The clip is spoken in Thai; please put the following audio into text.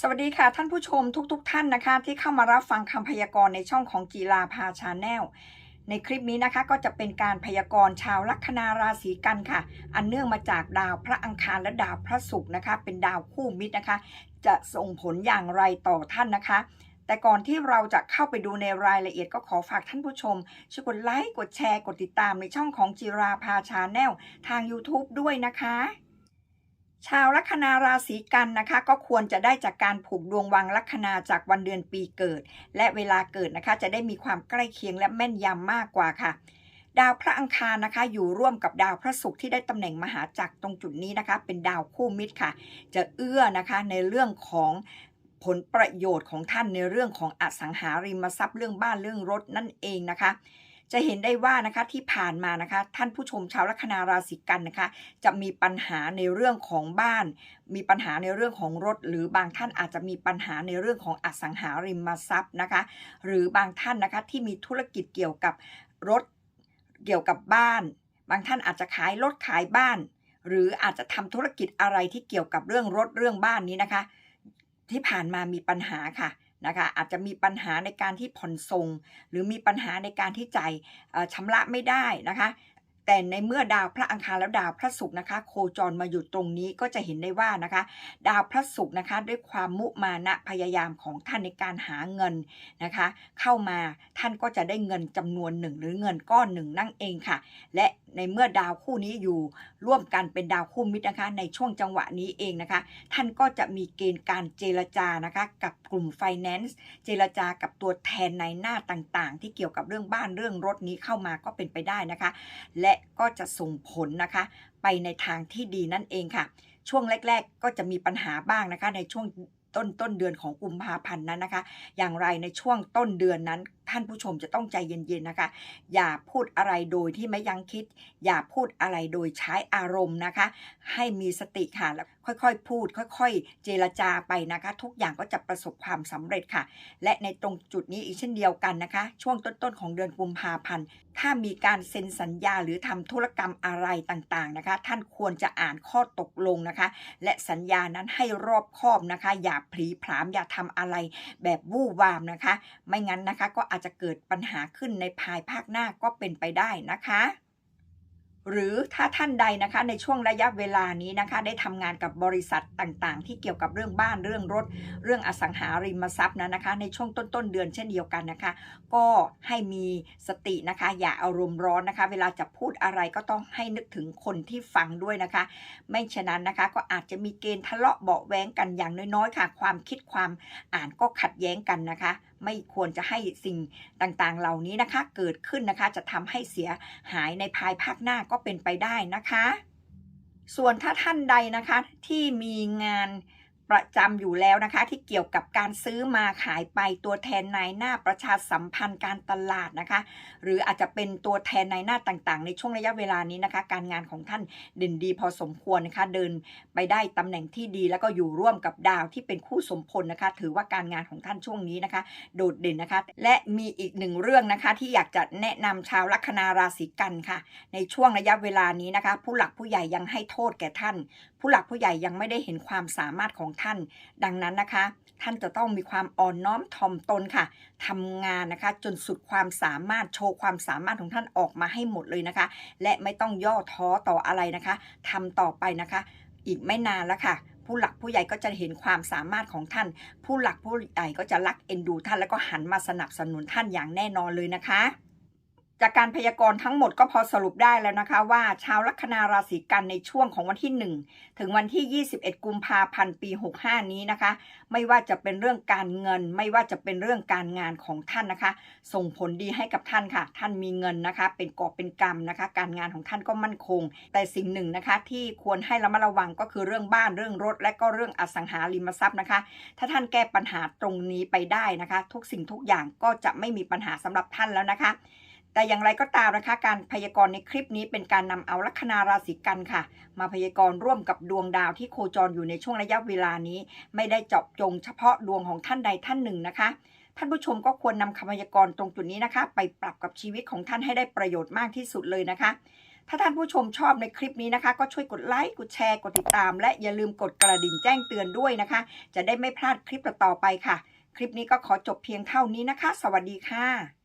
สวัสดีค่ะท่านผู้ชมทุกๆทท่านนะคะ ที่เข้ามารับฟังคำพยากรณ์ในช่องของกีฬาพาชาแนลในคลิปนี้นะคะก็จะเป็นการพยากรณ์ชาวลัคนาราศีกันค่ะ อันเนื่องมาจากดาวพระอังคารและดาวพระศุกร์นะคะ เป็นดาวคู่มิตรนะคะ จะส่งผลอย่างไรต่อท่านนะคะ แต่ก่อนที่เราจะเข้าไปดูในรายละเอียดก็ขอฝากท่านผู้ชมช่วยกดไลค์กดแชร์กดติดตามในช่องของจิราพาชาแนลทาง YouTube ด้วยนะคะ ชาวลัคนาราศีกันนะคะ ก็ควรจะได้จากการผูกดวงวังลัคนาจากวันเดือนปีเกิด และเวลาเกิดนะคะ จะได้มีความใกล้เคียงและแม่นยำมากกว่าค่ะ ดาวพระอังคารนะคะ อยู่ร่วมกับดาวพระศุกร์ที่ได้ตำแหน่งมหาจักรตรงจุดนี้นะคะ เป็นดาวคู่มิตรค่ะ จะเอื้อนะคะในเรื่องของผลประโยชน์ของท่านในเรื่องของอสังหาริมทรัพย์เรื่องบ้านเรื่องรถนั่นเองนะคะ จะเห็นได้ว่านะคะที่ผ่านมานะคะ ท่านผู้ชมชาวลัคนาราศีกันนะคะ จะมีปัญหาในเรื่องของบ้าน มีปัญหาในเรื่องของรถ หรือบางท่านอาจจะมีปัญหาในเรื่องของอสังหาริมทรัพย์นะคะ หรือบางท่านนะคะที่มีธุรกิจเกี่ยวกับรถเกี่ยวกับบ้าน บางท่านอาจจะขายรถขายบ้าน หรืออาจจะทำธุรกิจอะไรที่เกี่ยวกับเรื่องรถเรื่องบ้านนี้นะคะ ที่ผ่านมามีปัญหาค่ะ นะคะอาจจะมีปัญหาในการที่ผ่อนส่ง หรือมีปัญหาในการที่จ่ายชำระไม่ได้นะคะ แต่ในเมื่อดาวพระอังคารแล้วดาวพระศุกร์นะคะ โคจรมาอยู่ตรงนี้ก็จะเห็นได้ว่านะคะ ดาวพระศุกร์นะคะด้วยความมุมานะพยายามของท่านในการหาเงินนะคะ เข้ามาท่านก็จะได้เงินจำนวนหนึ่งหรือเงินก้อนหนึ่งนั่นเองค่ะ และในเมื่อดาวคู่นี้อยู่ร่วมกันเป็นดาวคู่มิตรนะคะ ในช่วงจังหวะนี้เองนะคะ ท่านก็จะมีเกณฑ์การเจรจานะคะกับกลุ่มไฟแนนซ์เจรจากับตัวแทนในหน้าต่างๆ ที่เกี่ยวกับเรื่องบ้านเรื่องรถนี้เข้ามาก็เป็นไปได้นะคะ และก็จะส่งผลนะคะ ไปในทางที่ดีนั่นเองค่ะ ช่วงแรก ๆ ก็จะมีปัญหาบ้างนะคะ ในช่วง ต้นต้นเดือนของกุมภาพันธ์นั้นนะคะ อย่างไรในช่วงต้นเดือนนั้น ท่านผู้ชมจะต้องใจเย็นๆนะคะ อย่าพูดอะไรโดยที่ไม่ยังคิด อย่าพูดอะไรโดยใช้อารมณ์นะคะ ให้มีสติค่ะแล้วค่อยๆ พูด ค่อยๆ เจรจาไปนะคะ ทุกอย่างก็จะประสบความสำเร็จค่ะ และในตรงจุดนี้อีกเช่นเดียวกันนะคะ ช่วงต้นๆของเดือนกุมภาพันธ์ถ้ามีการเซ็นสัญญาหรือทำธุรกรรมอะไรต่างๆนะคะ ท่านควรจะอ่านข้อตกลงนะคะ และสัญญานั้นให้รอบคอบนะคะ อย่าผลีผลามอย่าทำอะไรแบบวู่วามนะคะ ไม่งั้นนะคะก็อาจจะเกิดปัญหาขึ้นในภายภาคหน้าก็เป็นไปได้นะคะ หรือถ้าท่านใดนะคะในช่วงระยะเวลานี้นะคะ ได้ทำงานกับบริษัทต่างๆ ที่เกี่ยวกับเรื่องบ้านเรื่องรถ เรื่องอสังหาริมทรัพย์นะนะคะ ในช่วงต้นๆเดือนเช่นเดียวกันนะคะ ก็ให้มีสตินะคะ อย่าอารมณ์ร้อนนะคะ เวลาจะพูดอะไรก็ต้องให้นึกถึงคนที่ฟังด้วยนะคะ ไม่ฉะนั้นนะคะก็อาจจะมีเกณฑ์ทะเลาะเบาแว้งกันอย่างน้อยๆค่ะ ความคิดความอ่านก็ขัดแย้งกันนะคะ ไม่ควรจะให้สิ่งต่างๆ เหล่านี้นะคะ เกิดขึ้นนะคะจะทำให้เสียหายในภายภาคหน้าก็เป็นไปได้นะคะ ส่วนถ้าท่านใดนะคะที่มีงาน ประจำอยู่แล้วนะคะ ที่เกี่ยวกับการซื้อมาขายไปตัวแทนนายหน้าประชาสัมพันธ์การตลาดนะคะ หรืออาจจะเป็นตัวแทนนายหน้าต่างๆ ในช่วงระยะเวลานี้นะคะ การงานของท่านเด่นดีพอสมควรนะคะ เดินไปได้ตำแหน่งที่ดีแล้วก็อยู่ร่วมกับดาวที่เป็นคู่สมพลนะคะ ถือว่าการงานของท่านช่วงนี้นะคะ โดดเด่นนะคะ และมีอีกหนึ่งเรื่องนะคะ ที่อยากจะแนะนำชาวลัคนาราศีกันค่ะ ในช่วงระยะเวลานี้นะคะ ผู้หลักผู้ใหญ่ยังให้โทษแก่ท่าน ผู้หลักผู้ใหญ่ยังไม่ได้เห็นความสามารถของท่าน ดังนั้นนะคะ ท่านจะต้องมีความอ่อนน้อมถ่อมตนค่ะทำงานนะคะ จนสุดความสามารถโชว์ความสามารถของท่านออกมาให้หมดเลยนะคะ และไม่ต้องย่อท้อต่ออะไรนะคะทำต่อไปนะคะ อีกไม่นานแล้วค่ะผู้หลักผู้ใหญ่ก็จะเห็นความสามารถของท่าน ผู้หลักผู้ใหญ่ก็จะรักเอ็นดูท่านแล้วก็หันมาสนับสนุนท่านอย่างแน่นอนเลยนะคะ จากการพยากรณ์ทั้งหมดก็พอสรุปได้แล้วนะคะ ว่าชาวลัคนาราศีกันในช่วงของวันที่ 1 ถึงวันที่ 21 กุมภาพันธ์ปี 65 นี้นะคะ ไม่ว่าจะเป็นเรื่องการเงิน ไม่ว่าจะเป็นเรื่องการงานของท่านนะคะ ส่งผลดีให้กับท่านค่ะ ท่านมีเงินนะคะ เป็นกอบเป็นกำนะคะ การงานของท่านก็มั่นคง แต่สิ่งหนึ่งนะคะ ที่ควรให้ระมัดระวังก็คือเรื่องบ้านเรื่องรถ และก็เรื่องอสังหาริมทรัพย์นะคะ ถ้าท่านแก้ปัญหาตรงนี้ไปได้นะคะ ทุกสิ่งทุกอย่างก็จะไม่มีปัญหาสำหรับท่านแล้วนะคะ แต่อย่างไรก็ตามนะคะ การพยากรณ์ในคลิปนี้เป็นการนำเอาลัคนาราศีกันค่ะ มาพยากรณ์ร่วมกับดวงดาวที่โคจรอยู่ในช่วงระยะเวลานี้ ไม่ได้เจาะจงเฉพาะดวงของท่านใดท่านหนึ่งนะคะ ท่านผู้ชมก็ควรนำคำพยากรณ์ตรงจุดนี้นะคะ ไปปรับกับชีวิตของท่านให้ได้ประโยชน์มากที่สุดเลยนะคะ ถ้าท่านผู้ชมชอบในคลิปนี้นะคะ ก็ช่วยกดไลค์กดแชร์กดติดตาม และอย่าลืมกดกระดิ่งแจ้งเตือนด้วยนะคะ จะได้ไม่พลาดคลิปต่อๆไปค่ะ คลิปนี้ก็ขอจบเพียงเท่านี้นะคะ สวัสดีค่ะ